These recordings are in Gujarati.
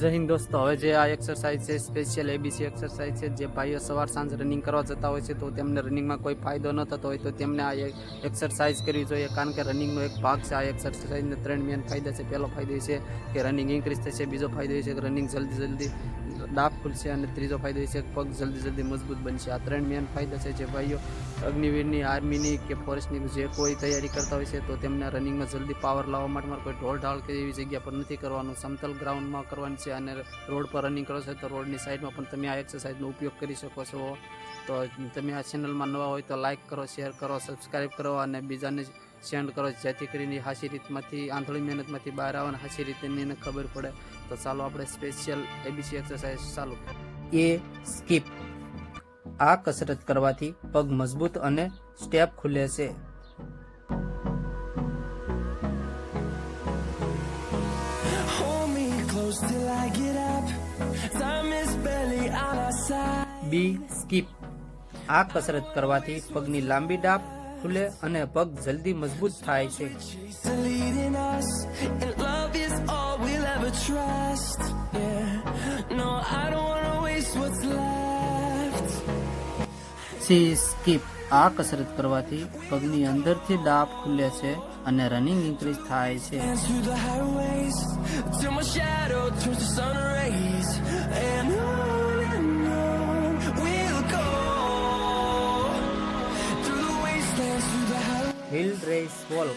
જય હિન્દ દોસ્તો. હવે જે આ એક્સરસાઇઝ છે સ્પેશિયલ એબીસી એક્સરસાઇઝ છે, જે ભાઈઓ સવાર સાંજ રનિંગ કરવા જતા હોય છે, તો તેમને રનિંગમાં કોઈ ફાયદો ન થતો હોય તો તેમને આ એક્સરસાઇઝ કરવી જોઈએ, કારણ કે રનિંગનો એક ભાગ છે. આ એક્સરસાઇઝને ત્રણ મેન ફાયદા છે. પહેલો ફાયદો છે કે રનિંગ ઇન્ક્રીઝ થશે, બીજો ફાયદો છે કે રનિંગ જલ્દી જલ્દી ડાપ ખુલશે અને ત્રીજો ફાયદો એ છે કે પગ જલ્દી જલ્દી મજબૂત બનશે. આ ત્રણ મેન ફાયદા છે જે ભાઈઓ અગ્નિવીરની, આર્મીની કે ફોરેસ્ટની જે કોઈ તૈયારી કરતા હોય છે તો તેમને રનિંગમાં જલ્દી પાવર લાવવા માટે મારે કોઈ ઢોલ ઢાળ કે એવી જગ્યા પર નથી કરવાનું. સમતલ ગ્રાઉન્ડમાં કરવાની છે અને રોડ પર રનિંગ કરો છો તો રોડની સાઈડમાં પણ તમે આ એક્સરસાઇઝનો ઉપયોગ કરી શકો છો. તો તમે આ ચેનલમાં નવા હોય તો લાઇક કરો શેર કરો સબસ્ક્રાઈબ કરો અને બીજાને સેન્ડ કરો જેથી કરીને હાસી રીતમાંથી આંધળી મહેનતમાંથી બહાર આવે અને હાસી રીતે એને ખબર પડે. તો ચાલો આપણે સ્પેશિયલ એબીસી એક્સરસાઇઝ ચાલુ એ સ્કીપ આ કસરત કરવાથી પગ મજબૂત અને સ્ટેપ ખુલે છે. બી સ્કીપ આ કસરત કરવાથી પગની લાંબી ડાપ ખુલે અને પગ જલ્દી મજબૂત થાય છે. સી સ્કીપ આ કસરત કરવાથી પગની અંદરથી ડાપ ખુલે છે અને રનિંગ ઇન્ક્રીઝ થાય છે હિલ વોલ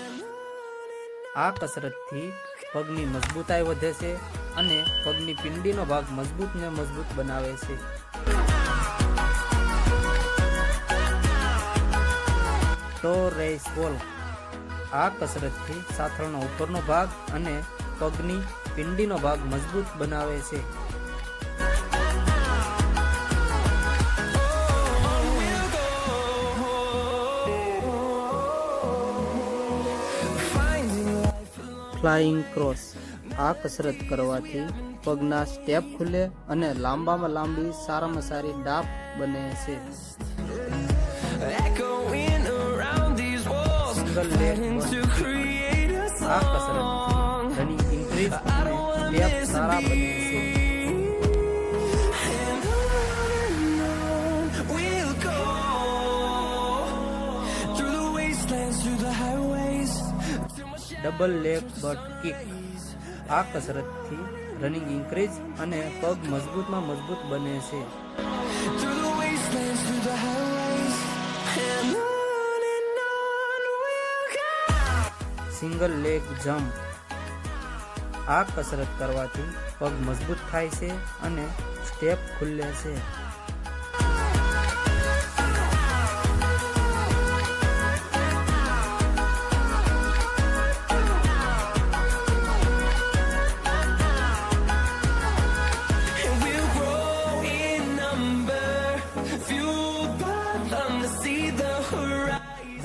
આ કસરતથી પગની મજબૂતાઈ વધે છે અને પગની પિંડીનો ભાગ મજબૂત ને મજબૂત બનાવે છે. તો રેસ વોલ્ક આ કસરતથી સાથળનો ઉપરનો ભાગ અને પગની પિંડીનો ભાગ મજબૂત બનાવે છે. Flying cross. આ કસરત કરવાથી પગના સ્ટેપ ખુલે અને લાંબામાં લાંબી સારામાં સારી ડાપ બને છે. આ કસરત ઘણી ઇન્ક્રીઝ અને સ્ટેપ સારા બને ડબલ લેગ બટ કિક આ કસરતથી રનિંગ ઇન્ક્રીઝ અને પગ મજબૂતમાં મજબૂત બને છે. સિંગલ લેગ જમ્પ આ કસરત કરવાથી પગ મજબૂત થાય છે અને સ્ટેપ ખુલ્લે છે.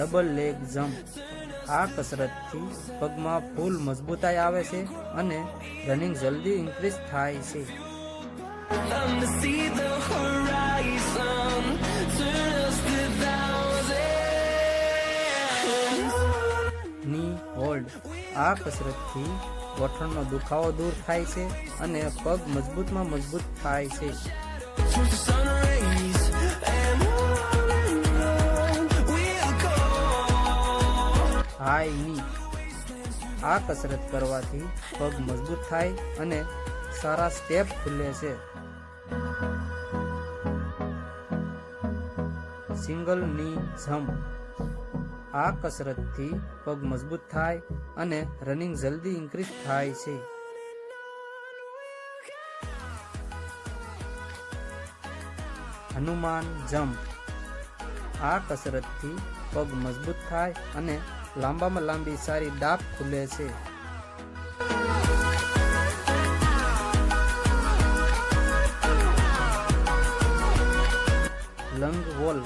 Double leg jump. આ કસરતથી પગમાં ફૂલ મજબૂતાઈ આવે છે અને રનિંગ જલ્દી ઇન્ક્રીઝ થાય છે. ની હોલ્ડ આ કસરતથી ગોઠણનો દુખાવો દૂર થાય છે અને પગ મજબૂતમાં મજબૂત થાય છે. હાઈ ની આ કસરત કરવાથી પગ મજબૂત થાય અને સારા સ્ટેપ ખુલે છે. સિંગલની જમ્પ. આ કસરતથી પગ મજબૂત થાય અને રનિંગ જલ્દી ઇન્ક્રીઝ થાય છે. હનુમાન જમ્પ. આ કસરતથી પગ મજબૂત થાય અને લાંબામાં લાંબી સારી ડાપ ખુલે છે. લંગ વોલ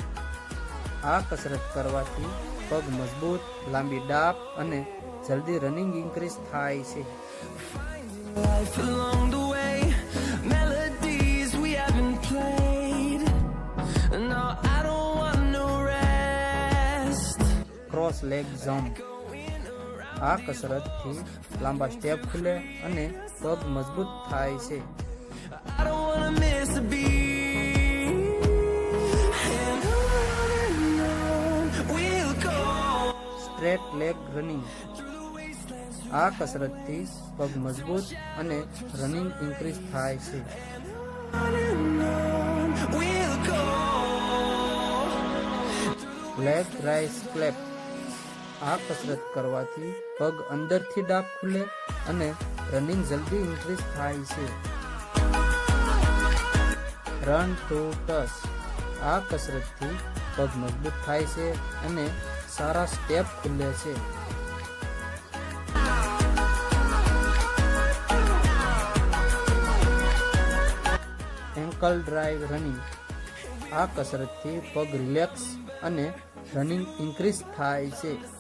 આ કસરત કરવાથી પગ મજબૂત, લાંબી ડાપ અને જલ્દી રનિંગ ઇન્ક્રીઝ થાય છે. ક્રોસ લેગ જમ્પ આ કસરતથી લાંબા સ્ટેપ ખુલે અને પગ મજબૂત થાય છે. સ્ટ્રેટ લેગ રનિંગ આ કસરતથી પગ મજબૂત અને રનિંગ ઇન્ક્રીઝ થાય છે. લેગ રાઇઝ ક્લેપ આ કસરત કરવાથી પગ અંદરથી ડાબ ખુલે અને રનિંગ જલ્દી ઇન્ક્રીઝ થાય છે. રન ટુ ટસ. આ કસરતથી પગ મજબૂત થાય છે અને સારા સ્ટેપ ખુલે છે. Ankle drive running. આ કસરતથી પગ રિલેક્સ અને રનિંગ ઇન્ક્રીઝ થાય છે.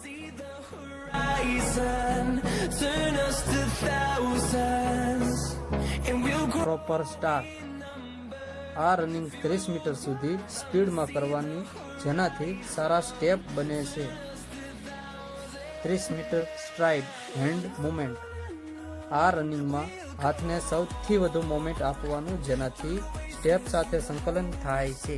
પ્રોપર સ્ટાર આ રનિંગ 30 મીટર સુધી સ્પીડમાં કરવાની જેનાથી સારા સ્ટેપ બને છે. 30 મીટર સ્ટ્રાઇડ હેન્ડ મુમેન્ટ આ રનિંગમાં હાથને સૌથી વધુ મોમેન્ટ આપવાનું જેનાથી સ્ટેપ સાથે સંકલન થાય છે.